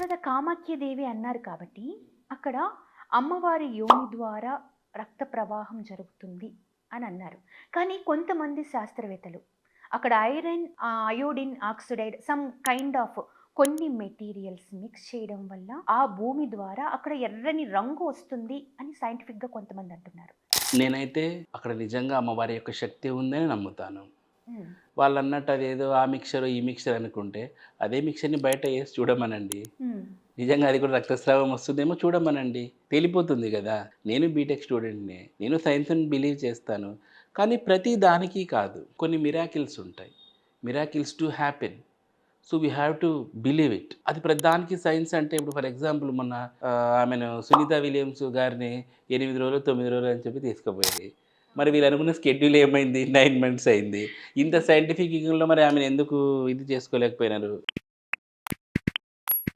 తర్వాత కామాఖ్యదేవి అన్నారు కాబట్టి అక్కడ అమ్మవారి యోని ద్వారా రక్త ప్రవాహం జరుగుతుంది అని అన్నారు. కానీ కొంతమంది శాస్త్రవేత్తలు అక్కడ iron iodine oxide some kind of కొన్ని మెటీరియల్స్ మిక్స్ చేయడం వల్ల ఆ భూమి ద్వారా అక్కడ ఎర్రని రంగు వస్తుంది అని సైంటిఫిక్గా కొంతమంది అంటున్నారు. నేనైతే అక్కడ నిజంగా అమ్మవారి యొక్క శక్తి ఉందని నమ్ముతాను. వాళ్ళు అన్నట్టు అదేదో ఆ మిక్చర్ ఈ మిక్చర్ అనుకుంటే అదే మిక్చర్ని బయట వేసి చూడమనండి. ఉమ్, నిజంగా అది కూడా రక్తస్రావం వస్తుందేమో చూడమనండి. తెలిపోతుంది కదా. నేను బీటెక్ స్టూడెంట్నే నేను సైన్స్ని బిలీవ్ చేస్తాను. కానీ ప్రతి దానికి కాదు. కొన్ని మిరాకిల్స్ ఉంటాయి. Miracles to happen so we have to believe it అది ప్రతి దానికి సైన్స్ అంటే ఇప్పుడు ఫర్ ఎగ్జాంపుల్ మొన్న ఆమెను సునీత విలియమ్స్ గారిని ఎనిమిది రోజులు తొమ్మిది రోజులు అని చెప్పి తీసుకుపోయింది. మరి వీళ్ళు అనుకున్న స్కెడ్యూల్ ఏమైంది? నైన్ మంత్స్ అయింది. ఇంత సైంటిఫిక్ యుగంలో మరి ఆమెను ఎందుకు ఇది చేసుకోలేకపోయినారు?